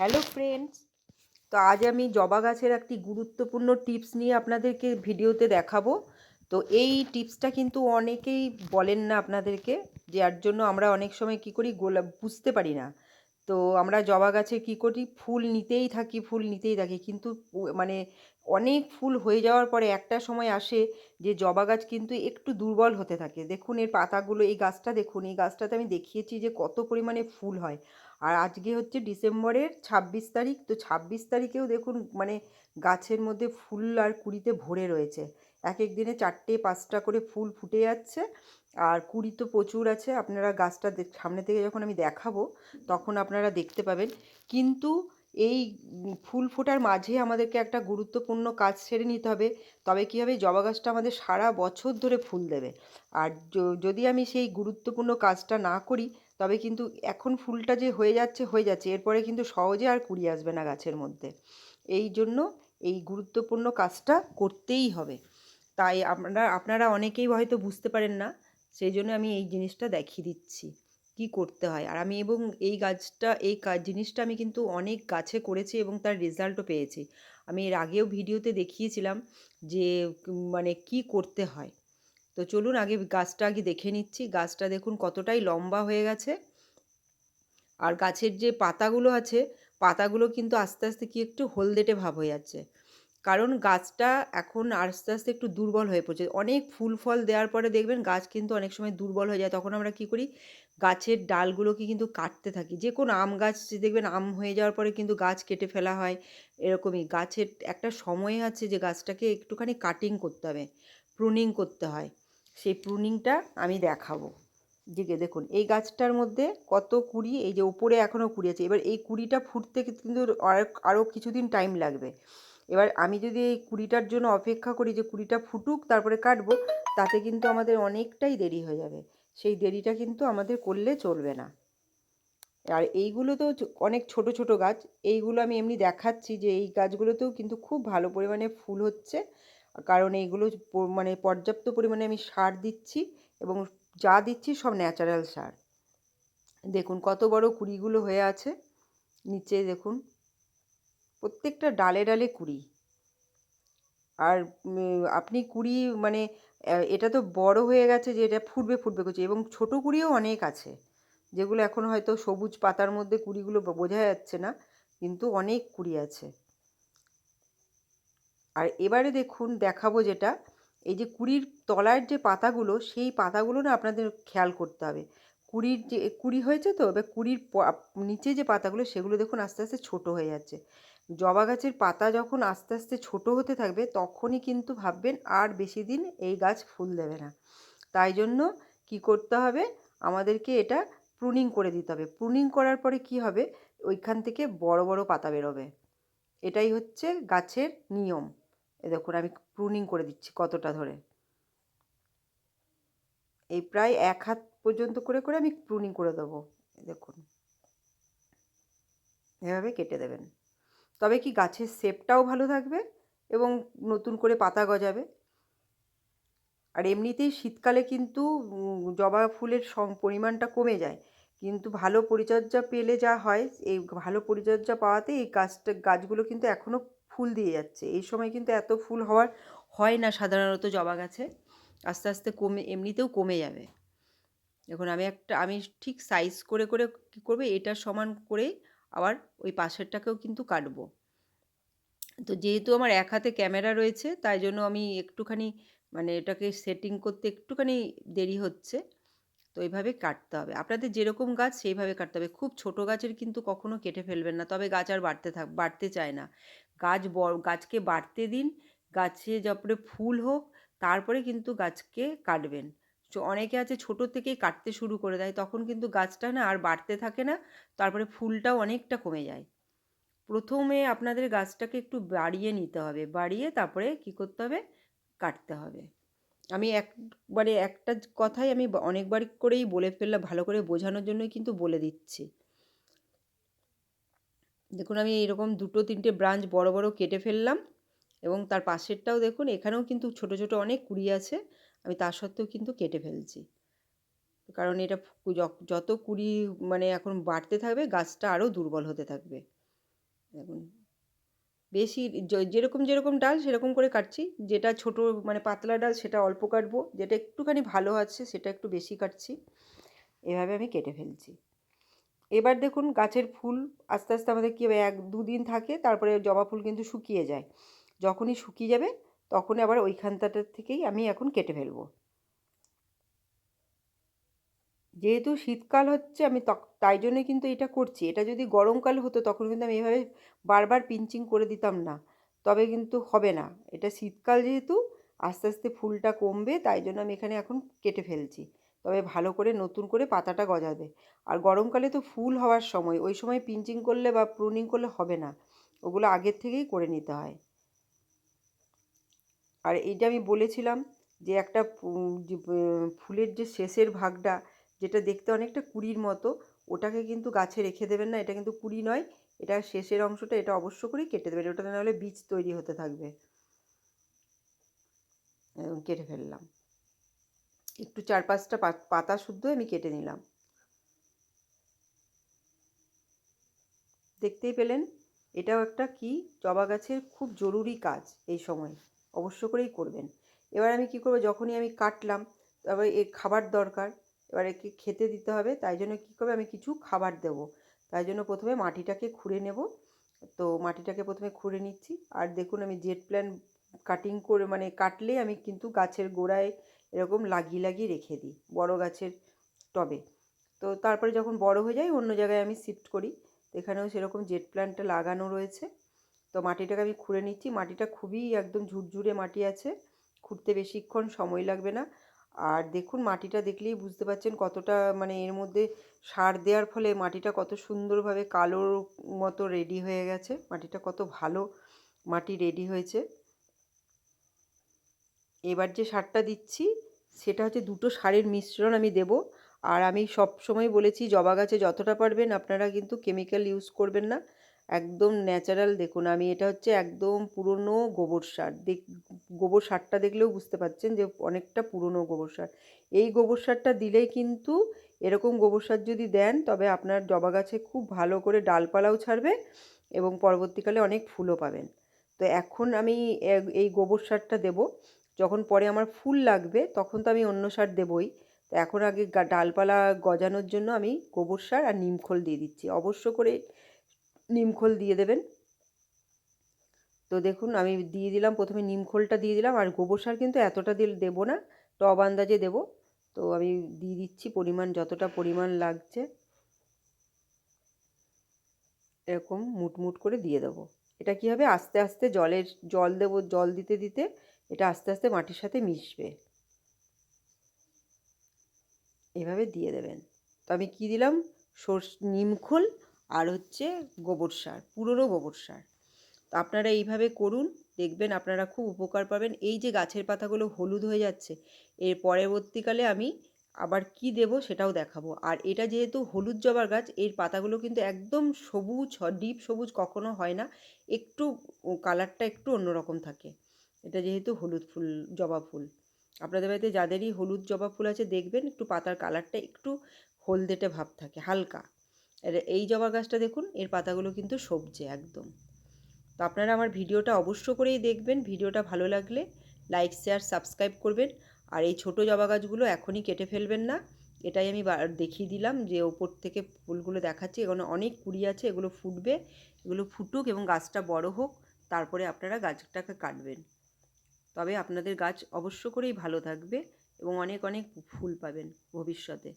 Hello friends তো আজ আমি জবা গাছের একটি গুরুত্বপূর্ণ টিপস নিয়ে আপনাদেরকে ভিডিওতে দেখাবো। তো এই টিপসটা কিন্তু অনেকেই বলেন না আপনাদেরকে যার জন্য আমরা অনেক সময় কি করি গোলাপ, বুঝতে পারি না। তো আমরা জবা গাছে কি করি? ফুল নিতেই থাকি, ফুল নিতেই থাকি। কিন্তু মানে অনেক ফুল হয়ে যাওয়ার পরে একটা সময় আসে যে জবা গাছ কিন্তু একটু দুর্বল হতে থাকে। দেখুন এর পাতাগুলো, এই গাছটা দেখুন, এই গাছটাতে আমি দেখিয়েছি যে কত পরিমাণে ফুল হয়। আর আজকে হচ্ছে ডিসেম্বরের ছাব্বিশ তারিখ, তো ছাব্বিশ তারিখেও দেখুন মানে গাছের মধ্যে ফুল আর কুড়িতে ভরে রয়েছে। এক এক দিনে চারটে পাঁচটা করে ফুল ফুটে যাচ্ছে। আর কুড়ি তো প্রচুর আছে, আপনারা গাছটা সামনে থেকে যখন আমি দেখাবো, তখন আপনারা দেখতে পাবেন। কিন্তু এই ফুল ফোটার মাঝে আমাদেরকে একটা গুরুত্বপূর্ণ কাজ সেরে নিতে হবে। তবে কী হবে, জবা গাছটা আমাদের সারা বছর ধরে ফুল দেবে। আর যদি আমি সেই গুরুত্বপূর্ণ কাজটা না করি তবে কিন্তু এখন ফুলটা যে হয়ে যাচ্ছে হয়ে যাচ্ছে। এরপরে কিন্তু সহজে আর কুড়ি আসবে না গাছের মধ্যে। এই জন্য এই গুরুত্বপূর্ণ কাজটা করতেই হবে। তাই আপনারা আপনারা অনেকেই হয়তো বুঝতে পারেন না, সেই জন্য আমি এই জিনিসটা দেখিয়ে দিচ্ছি, কি করতে হয়। আর আমি এবং এই গাছটা, এই কাজ জিনিসটা আমি কিন্তু অনেক গাছে করেছি এবং তার রেজাল্টও পেয়েছি। আমি এর আগেও ভিডিওতে দেখিয়েছিলাম যে মানে কি করতে হয়। তো চলুন আগে গাছটা আগে দেখে নিচ্ছি। গাছটা দেখুন কতটাই লম্বা হয়ে গেছে। আর গাছের যে পাতাগুলো আছে, পাতাগুলো কিন্তু আস্তে আস্তে কি একটু হলদেটে ভাব হয়ে যাচ্ছে। কারণ গাছটা এখন আস্তে আস্তে একটু দুর্বল হয়ে পড়ছে। অনেক ফুল ফল দেওয়ার পরে দেখবেন গাছ কিন্তু অনেক সময় দুর্বল হয়ে যায়। তখন আমরা কি করি? গাছের ডালগুলোকে কিন্তু কাটতে থাকি। যে কোনো আম গাছ দেখবেন আম হয়ে যাওয়ার পরে কিন্তু গাছ কেটে ফেলা হয় এরকমই। গাছের একটা সময় আছে যে গাছটাকে একটুখানি কাটিং করতে হবে প্রুনিং করতে হয়। সেই প্রুনিংটা আমি দেখাবো। দিকে দেখুন, এই গাছটার মধ্যে কত কুড়ি, এই যে উপরে এখনও কুড়ি আছে। এবার এই কুড়িটা ফুটতে কিন্তু আরও কিছুদিন টাইম লাগবে। এবার আমি যদি এই কুড়িটার জন্য অপেক্ষা করি যে কুড়িটা ফুটুক, তারপরে কাটবো, তাতে কিন্তু আমাদের অনেকটাই দেরি হয়ে যাবে। সেই দেরিটা কিন্তু আমাদের করলে চলবে না। আর এইগুলো তো অনেক ছোট ছোট গাছ। এইগুলো আমি এমনি দেখাচ্ছি যে এই গাছগুলোতেও কিন্তু খুব ভালো পরিমাণে ফুল হচ্ছে। কারণ এইগুলো মানে পর্যাপ্ত পরিমাণে আমি সার দিচ্ছি এবং যা দিচ্ছি সব ন্যাচারাল সার। দেখুন কত বড় কুড়িগুলো হয়ে আছে, নিচে দেখুন প্রত্যেকটা ডালে ডালে কুড়ি। আর আপনি কুড়ি মানে এটা তো বড় হয়ে গেছে যে এটা ফুটবে ফুটবে করছে এবং ছোট কুড়িও অনেক আছে, যেগুলো এখন হয়তো সবুজ পাতার মধ্যে কুড়িগুলো বোঝা যাচ্ছে না, কিন্তু অনেক কুড়ি আছে। আর এবারে দেখুন, দেখাবো যেটা। এই যে কুড়ির তলার যে পাতাগুলো, সেই পাতাগুলো না আপনাদের খেয়াল করতে হবে। কুড়ির যে, কুড়ি হয়েছে তো? এবার কুড়ির নিচে যে পাতাগুলো, সেগুলো দেখুন আস্তে আস্তে ছোট হয়ে যাচ্ছে। জবা গাছের পাতা যখন আস্তে আস্তে ছোট হতে থাকবে, তখনই কিন্তু ভাববেন আর বেশি দিন এই গাছ ফুল দেবে না। তাই জন্য কি করতে হবে? আমাদেরকে এটা প্রুনিং করে দিতে হবে। প্রুনিং করার পরে কি হবে? ওইখান থেকে বড় বড় পাতা বেরোবে। এটাই হচ্ছে গাছের নিয়ম। এ দেখুন, আমি প্রুনিং করে দিচ্ছি কতটা ধরে। এই প্রায় এক হাত পর্যন্ত করে করে আমি প্রুনিং করে দেবো দেখুন। এভাবে কেটে দেবেন। তবে কি গাছের শেপটাও ভালো থাকবে এবং নতুন করে পাতা গজাবে। আর এমনিতেই শীতকালে কিন্তু জবা ফুলের পরিমাণটা কমে যায়। কিন্তু ভালো পরিচর্যা পেলে যা হয়, এই ভালো পরিচর্যা পাওয়াতে এই গাছটা, গাছগুলো কিন্তু এখনও ফুল দিয়ে যাচ্ছে। এই সময় কিন্তু এত ফুল হওয়ার হয় না সাধারণত জবা গাছে। আস্তে আস্তে কমে, এমনিতেও কমে যাবে। দেখুন আমি একটা, আমি ঠিক সাইজ করে করে কী করব? এটার সমান করেই আবার ওই পাশেরটাকেও কিন্তু কাটবো। তো যেহেতু আমার এক হাতে ক্যামেরা রয়েছে, তাই জন্য আমি একটুখানি মানে এটাকে সেটিং করতে একটুখানি দেরি হচ্ছে। তো এইভাবে কাটতে হবে। আপনাদের যেরকম গাছ, সেইভাবে কাটতে হবে। খুব ছোট গাছের কিন্তু কখনো কেটে ফেলবেন না। তবে গাছ আর বাড়তে থাক, বাড়তে চায় না। গাছ বড় গাছকে বাড়তে দিন, গাছে তারপরে ফুল হোক, তারপরে কিন্তু গাছকে কাটবেন। অনেকে আছে ছোট থেকেই কাটতে শুরু করে দেয়, তখন কিন্তু গাছটা না আর বাড়তে থাকে না, তারপরে ফুলটাও অনেকটা কমে যায়। প্রথমে আপনাদের গাছটাকে একটু বাড়িয়ে নিতে হবে, বাড়িয়ে তারপরে কি করতে হবে? কাটতে হবে। আমি একবারে একটা কথাই আমি অনেকবার করেই বলে ফেললাম, ভালো করে বোঝানোর জন্যই কিন্তু বলে দিচ্ছি। দেখুন, আমি এরকম দুটো, তিনটে ব্রাঞ্চ বড় বড় কেটে ফেললাম এবং তার পাশেরটাও দেখুন, এখানেও কিন্তু ছোট ছোট অনেক কুড়ি আছে। আমি তার সত্ত্বেও কিন্তু কেটে ফেলছি। কারণ এটা যত কুড়ি মানে এখন বাড়তে থাকবে, গাছটা আরও দুর্বল হতে থাকবে। দেখুন, বেশি যেরকম যেরকম ডাল, সেরকম করে কাটছি। যেটা ছোট মানে পাতলা ডাল, সেটা অল্প কাটবো। যেটা একটুখানি ভালো আছে, সেটা একটু বেশি কাটছি। এভাবে আমি কেটে ফেলছি। এবার দেখুন গাছের ফুল আস্তে আস্তে আমাদের কী হবে? এক দুদিন থাকে, তারপরে জবা ফুল কিন্তু শুকিয়ে যায়। যখনই শুকিয়ে যাবে, তখনই আবার ওইখানটাটার থেকেই আমি এখন কেটে ফেলব। যেহেতু শীতকাল হচ্ছে, আমি তাই জন্যই কিন্তু এটা করছি। এটা যদি গরমকাল হতো, তখন কিন্তু আমি এভাবে বারবার পিঞ্চিং করে দিতাম না। তবে কিন্তু হবে না। এটা শীতকাল যেহেতু, আস্তে আস্তে ফুলটা কমবে, তাই জন্য আমি এখানে এখন কেটে ফেলছি। তবে ভালো করে নতুন করে পাতাটা গজাবে। আর গরমকালে তো ফুল হওয়ার সময়, ওই সময় পিঞ্চিং করলে বা প্রুনিং করলে হবে না। ওগুলো আগের থেকেই করে নিতে হয়। আর এইটা আমি বলেছিলাম যে একটা ফুলের যে শেষের ভাগটা, যেটা দেখতে অনেকটা কুড়ির মতো, ওটাকে কিন্তু গাছে রেখে দেবেন না। এটা কিন্তু কুড়ি নয়, এটা শেষের অংশটা, এটা অবশ্য করেই কেটে দেবেন। ওটা নাহলে বীজ তৈরি হতে থাকবে। কেটে ফেললাম। একটু চার পাঁচটা পাতা শুদ্ধ আমি কেটে নিলাম। দেখতেই পেলেন, এটাও একটা কি জবা গাছের খুব জরুরি কাজ এই সময়, অবশ্য করেই করবেন। এবার আমি কি করব, যখনই আমি কাটলাম, তবে এ খাবার দরকার, এবার একে খেতে দিতে হবে, তাই জন্য কী করবে, আমি কিছু খাবার দেব। তাই জন্য প্রথমে মাটিটাকে খুঁড়ে নেব। তো মাটিটাকে প্রথমে খুঁড়ে নিচ্ছি, আর দেখুন আমি জেট প্ল্যান কাটিং করে মানে কাটলেই আমি কিন্তু গাছের গোড়ায় এরকম লাগিয়ে লাগিয়ে রেখে দিই বড় গাছের টবে। তো তারপরে যখন বড় হয়ে যায়, অন্য জায়গায় আমি শিফট করি। এখানেও সেরকম জেট প্ল্যান্টটা লাগানো রয়েছে। তো মাটিটাকে আমি খুঁড়ে নিচ্ছি। মাটিটা খুবই একদম ঝুরঝুরে মাটি আছে। খুঁড়তে বেশিক্ষণ সময় লাগবে না। আর দেখুন, মাটিটা দেখলেই বুঝতে পারছেন কতটা মানে এর মধ্যে সার দেওয়ার ফলে মাটিটা কত সুন্দরভাবে কালোর মতো রেডি হয়ে গেছে। মাটিটা কত ভালো মাটি রেডি হয়েছে। এবার যে সারটা দিচ্ছি, সেটা হচ্ছে দুটো সারের মিশ্রণ আমি দেব। আর আমি সব সময় বলেছি, জবা গাছে যতটা পারবেন আপনারা কিন্তু কেমিক্যাল ইউজ করবেন না। একদম ন্যাচারাল দেখুন, আমি এটা হচ্ছে একদম পুরনো গোবর সার। দেখ, গোবর সারটা দেখলেও বুঝতে পারছেন যে অনেকটা পুরনো গোবর সার। এই গোবর সারটা দিলেই কিন্তু এরকম গোবর সার যদি দেন, তবে আপনার জবা গাছে খুব ভালো করে ডালপালাও ছাড়বে এবং পরবর্তীকালে অনেক ফুলও পাবেন। তো এখন আমি এই গোবর সারটা দেবো। যখন পরে আমার ফুল লাগবে, তখন তো আমি অন্য সার দেবই। তো এখন আগে ডালপালা গজানোর জন্য আমি গোবর সার আর নিমখোল দিয়ে দিচ্ছি। অবশ্য করে নিমখোল দিয়ে দেবেন। তো দেখুন, আমি দিয়ে দিলাম, প্রথমে নিমখোলটা দিয়ে দিলাম, আর গোবর সার কিন্তু এতটা দিল, দেবো না। টব আন্দাজে দেবো। তো আমি দিয়ে দিচ্ছি পরিমাণ, যতটা পরিমাণ লাগছে, এরকম মুটমুট করে দিয়ে দেবো। এটা কি হবে? আস্তে আস্তে জলের, জল দেবো, জল দিতে দিতে এটা আস্তে আস্তে মাটির সাথে মিশবে। এভাবে দিয়ে দেবেন। তো আমি কী দিলাম? সর্ষ নিমখোল আর হচ্ছে গোবর সার, পুরনো গোবর সার। তো আপনারা এইভাবে করুন, দেখবেন আপনারা খুব উপকার পাবেন। এই যে গাছের পাতাগুলো হলুদ হয়ে যাচ্ছে, এর পরবর্তীকালে আমি আবার কি দেব সেটাও দেখাবো। আর এটা যেহেতু হলুদ জবার গাছ, এর পাতাগুলো কিন্তু একদম সবুজ ডিপ সবুজ কখনো হয় না। একটু কালারটা একটু অন্যরকম থাকে। এটা যেহেতু হলুদ ফুল, জবা ফুল। আপনাদের বাড়িতে যাদেরই হলুদ, জবা ফুল আছে, দেখবেন একটু পাতার কালারটা একটু হলদেটে ভাব থাকে, হালকা। আর এই জবা গাছটা দেখুন, এর পাতাগুলো কিন্তু সবজে একদম। তো আপনারা আমার ভিডিওটা অবশ্য করেই দেখবেন, ভিডিওটা ভালো লাগলে লাইক, শেয়ার, সাবস্ক্রাইব করবেন। আর এই ছোটো জবা গাছগুলো এখনই কেটে ফেলবেন না। এটাই আমি দেখিয়ে দিলাম যে ওপর থেকে ফুলগুলো দেখাচ্ছি, এখানে অনেক কুড়ি আছে, এগুলো ফুটবে, এগুলো ফুটুক এবং গাছটা বড় হোক, তারপরে আপনারা গাছটাকে কাটবেন। তবে আপনাদের গাছ অবশ্য করেই ভালো থাকবে এবং অনেক অনেক ফুল পাবেন ভবিষ্যতে।